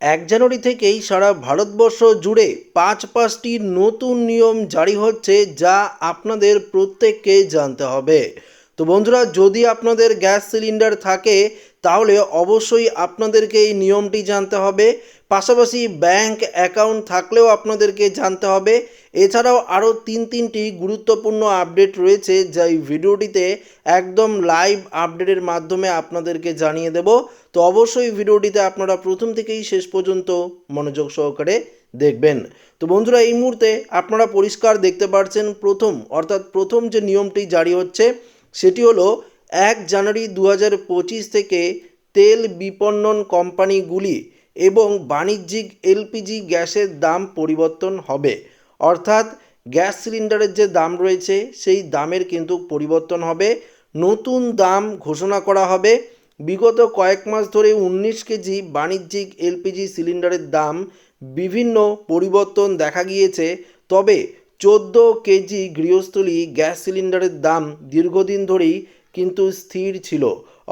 এক জানুয়ারি থেকেই সারা ভারতবর্ষ জুড়ে পাঁচ পাঁচটি নতুন নিয়ম জারি হচ্ছে যা আপনাদের প্রত্যেককে জানতে হবে। তো বন্ধুরা, যদি আপনাদের গ্যাস সিলিন্ডার থাকে, তাহলে অবশ্যই আপনাদেরকে এই নিয়মটি জানতে হবে। পাশাপাশি ব্যাংক অ্যাকাউন্ট থাকলেও আপনাদেরকে জানতে হবে এছাড়াও আরও তিন তিনটি গুরুত্বপূর্ণ আপডেট রয়েছে, যা এই ভিডিওটিতে একদম লাইভ আপডেটের মাধ্যমে আপনাদেরকে জানিয়ে দেব। তো অবশ্যই ভিডিওটিতে আপনারা প্রথম থেকেই শেষ পর্যন্ত মনোযোগ সহকারে দেখবেন। তো বন্ধুরা, এই মুহূর্তে আপনারা পরিষ্কার দেখতে পাচ্ছেন প্রথম, অর্থাৎ প্রথম যে নিয়মটি জারি হচ্ছে, সেটি হলো এক জানুয়ারি দু হাজার পঁচিশ থেকে তেল বিপণন কোম্পানিগুলি এবং বাণিজ্যিক এলপিজি গ্যাসের দাম পরিবর্তন হবে। অর্থাৎ গ্যাস সিলিন্ডারের যে দাম রয়েছে, সেই দামের কিন্তু পরিবর্তন হবে। নতুন দাম ঘোষণা করা হবে। বিগত কয়েক মাস ধরে উনিশ কেজি বাণিজ্যিক এলপিজি সিলিন্ডারের দাম বিভিন্ন পরিবর্তন দেখা গিয়েছে। তবে চোদ্দ কেজি গৃহস্থলী গ্যাস সিলিন্ডারের দাম দীর্ঘদিন ধরেই কিন্তু স্থির ছিল।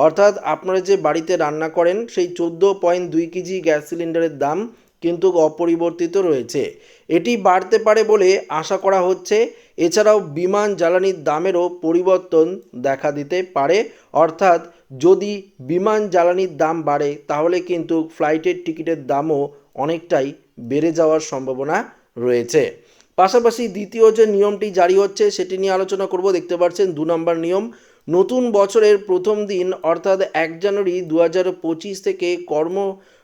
অর্থাৎ আপনারা যে বাড়িতে রান্না করেন, সেই চোদ্দ পয়েন্ট দুই কেজি গ্যাস সিলিন্ডারের দাম কিন্তু অপরিবর্তিত রয়েছে। এটি বাড়তে পারে বলে আশা করা হচ্ছে। এছাড়াও বিমান জ্বালানির দামেরও পরিবর্তন দেখা দিতে পারে। অর্থাৎ যদি বিমান জ্বালানির দাম বাড়ে, তাহলে কিন্তু ফ্লাইটের টিকিটের দামও অনেকটাই বেড়ে যাওয়ার সম্ভাবনা রয়েছে। পাশাপাশি দ্বিতীয় যে নিয়মটি জারি হচ্ছে, সেটি নিয়ে আলোচনা করব। দেখতে পাচ্ছেন, দু নম্বর নিয়ম, নতুন বছরের প্রথম দিন, অর্থাৎ এক জানুয়ারি দু হাজার পঁচিশ থেকে কর্মচারী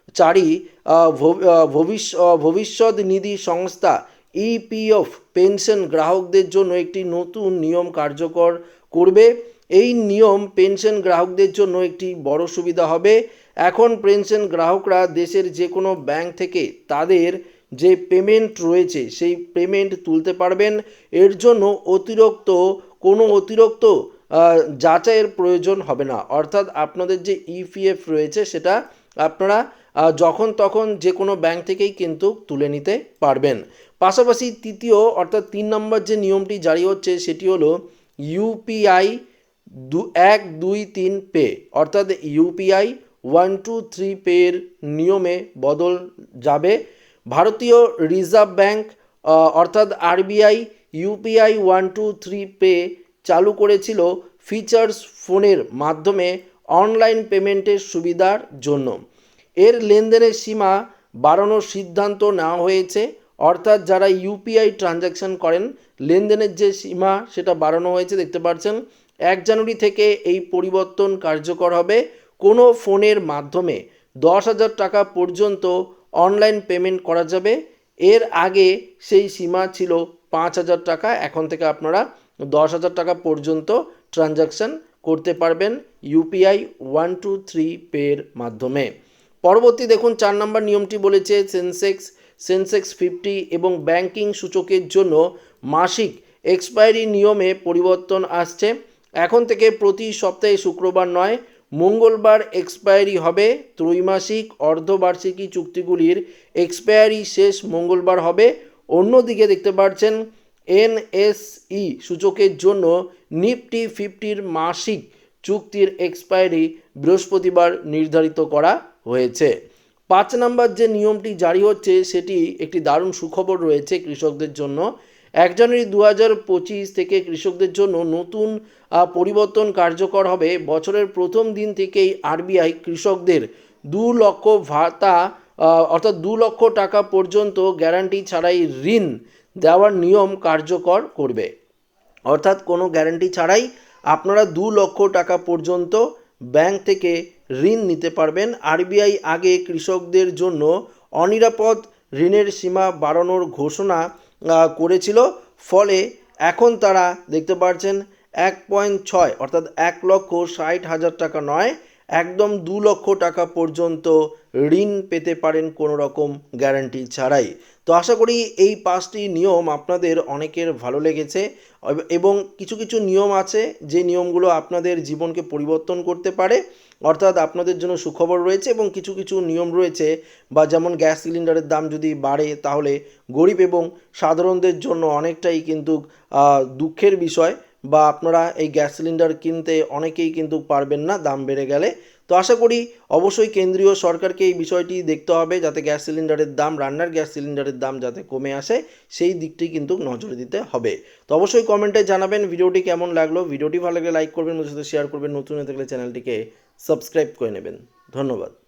ভব- ভবিষ্য ভবিষ্যৎ নিধি সংস্থা ইপিএফ পেনশন গ্রাহকদের জন্য একটি নতুন নিয়ম কার্যকর করবে। এই নিয়ম পেনশন গ্রাহকদের জন্য একটি বড় সুবিধা হবে। এখন পেনশন গ্রাহকরা দেশের যে কোনো ব্যাংক থেকে তাদের যে পেমেন্ট রয়েছে, সেই পেমেন্ট তুলতে পারবেন। এর জন্য অতিরিক্ত, কোনো অতিরিক্ত যাচাইয়ের প্রয়োজন হবে না। অর্থাৎ আপনাদের যে ইপিএফ রয়েছে, সেটা আপনারা যখন তখন যে কোনো ব্যাংক থেকেই কিন্তু তুলে নিতে পারবেন। পাশাপাশি তৃতীয় অর্থাৎ তিন নম্বর যে নিয়মটি জারি হচ্ছে সেটি হলো ইউপিআই দু, এক, দুই, তিন পে, অর্থাৎ ইউপিআই ওয়ান টু থ্রি পের নিয়মে বদল যাবে। ভারতীয় রিজার্ভ ব্যাংক অর্থাৎ RBI UPI one two three pay চালু করেছিল ফিচার্স ফোনের মাধ্যমে অনলাইন পেমেন্টের সুবিধার জন্য। এর লেনদেনের সীমা বাড়ানোর সিদ্ধান্ত নেওয়া হয়েছে। অর্থাৎ যারা ইউপিআই ট্রানজ্যাকশন করেন, লেনদেনের যে সীমা সেটা বাড়ানো হয়েছে, দেখতে পাচ্ছেন। এক জানুয়ারি থেকে এই পরিবর্তন কার্যকর হবে। কোনো ফোনের মাধ্যমে দশ হাজার টাকা পর্যন্ত অনলাইন পেমেন্ট করা যাবে। এর আগে সেই সীমা ছিল পাঁচ হাজার টাকা। এখন থেকে আপনারা দশ হাজার টাকা পর্যন্ত ট্রানজ্যাকশন করতে পারবেন ইউপিআই ওয়ান টু থ্রি পের মাধ্যমে। পরবর্তী দেখুন, চার নম্বর নিয়মটি বলেছে সেন্সেক্স সেন্সেক্স ফিফটি এবং ব্যাংকিং সূচকের জন্য মাসিক এক্সপায়ারি নিয়মে পরিবর্তন আসছে। এখন থেকে প্রতি সপ্তাহে শুক্রবার নয়, মঙ্গলবার এক্সপায়ারি হবে। ত্রৈমাসিক, অর্ধবার্ষিকী চুক্তিগুলির এক্সপায়ারি শেষ মঙ্গলবার হবে। অন্যদিকে দেখতে পাচ্ছেন, এনএসই সূচকের জন্য নিফটি ফিফটির মাসিক চুক্তির এক্সপায়ারি বৃহস্পতিবার নির্ধারিত করা হয়েছে। পাঁচ নম্বর যে নিয়মটি জারি হচ্ছে, সেটি একটি দারুণ সুখবর রয়েছে কৃষকদের জন্য। এক জানুয়ারি দু হাজার পঁচিশ থেকে কৃষকদের জন্য নতুন পরিবর্তন কার্যকর হবে। বছরের প্রথম দিন থেকেই আরবিআই কৃষকদের দু লক্ষ ভাতা অর্থাৎ দু লক্ষ টাকা পর্যন্ত গ্যারান্টি ছাড়াই ঋণ দেওয়ার নিয়ম কার্যকর করবে। অর্থাৎ কোনো গ্যারান্টি ছাড়াই আপনারা দু লক্ষ টাকা পর্যন্ত ব্যাংক থেকে ঋণ নিতে পারবেন। আরবিআই আগে কৃষকদের জন্য অনিরাপদ ঋণের সীমা বাড়ানোর ঘোষণা করেছিল। ফলে এখন তারা দেখতে পাচ্ছেন এক পয়েন্ট ছয়, অর্থাৎ এক লক্ষ ষাট হাজার টাকা নয়। একদম দু লক্ষ টাকা পর্যন্ত ঋণ পেতে পারেন কোনো রকম গ্যারান্টি ছাড়াই। তো আশা করি এই পাঁচটি নিয়ম আপনাদের অনেকের ভালো লেগেছে এবং কিছু কিছু নিয়ম আছে যে নিয়মগুলো আপনাদের জীবনকে পরিবর্তন করতে পারে, অর্থাৎ আপনাদের জন্য সুখবর রয়েছে এবং কিছু কিছু নিয়ম রয়েছে বা যেমন গ্যাস সিলিন্ডারের দাম যদি বাড়ে তাহলে গরিব এবং সাধারণদের জন্য অনেকটাই কিন্তু দুঃখের বিষয়। বা আপনারা এই গ্যাস সিলিন্ডার কিনতে অনেকেই কিন্তু পারবেন না, দাম বেড়ে গেলে। তো আশা করি অবশ্যই কেন্দ্রীয় সরকারকে এই বিষয়টি দেখতে হবে যাতে গ্যাস সিলিন্ডারের দাম, রান্নার গ্যাস সিলিন্ডারের দাম যাতে কমে আসে, সেই দিকটি কিন্তু নজর দিতে হবে। তো অবশ্যই কমেন্টে জানাবেন ভিডিওটি কেমন লাগল। ভিডিওটি ভালো লাগলে লাইক করবেন ওদের সাথে শেয়ার করবেন। নতুন হয়ে থাকলে চ্যানেলটিকে সাবস্ক্রাইব করে নেবেন। ধন্যবাদ।